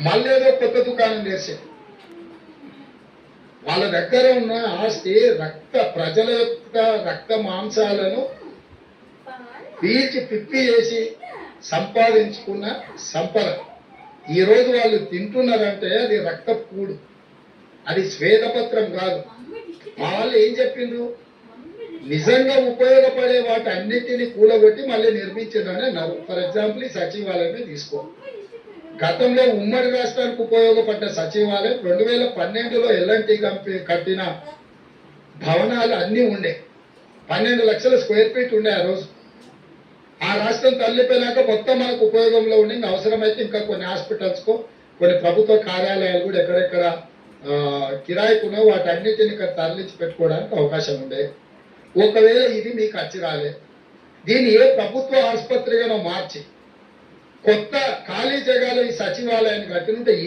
మళ్ళీ ఏదో కొత్త దుకాణం చేసే వాళ్ళ దగ్గర ఉన్న ఆస్తి రక్త ప్రజల యొక్క రక్త మాంసాలను పీల్చి పిప్పి చేసి సంపాదించుకున్న సంపద. ఈ రోజు వాళ్ళు తింటున్నారంటే అది రక్త కూడు. అది స్వేదపత్రం కాదు. మా వాళ్ళు ఏం చెప్పిండ్రు? నిజంగా ఉపయోగపడే వాటి అన్నిటిని కూలగొట్టి మళ్ళీ నిర్మించిందని అన్నారు. ఫర్ ఎగ్జాంపుల్ ఈ సచివాలయమే తీసుకో. గతంలో ఉమ్మడి రాష్ట్రానికి ఉపయోగపడ్డ సచివాలయం రెండు వేల పన్నెండులో ఎల్ఎన్టీ కంపెనీ కట్టిన భవనాలు అన్నీ ఉండే. పన్నెండు లక్షల స్క్వేర్ ఫీట్ ఉండే ఆ రోజు. ఆ రాష్ట్రం తల్లిపోయినాక మొత్తం మనకు ఉపయోగంలో ఉండి అవసరమైతే ఇంకా కొన్ని హాస్పిటల్స్కో కొన్ని ప్రభుత్వ కార్యాలయాలు కూడా ఎక్కడెక్కడ కిరాయికునో వాటి అన్నిటిని ఇక్కడ తరలించి పెట్టుకోవడానికి అవకాశం ఉండే. ఒకవేళ ఇది మీకు అచ్చి రాలే దీన్ని ఏ ప్రభుత్వ ఆసుపత్రిగానో మార్చి కొత్త ఖాళీ జగాలో ఈ సచివాలయాన్ని కట్టినుంటే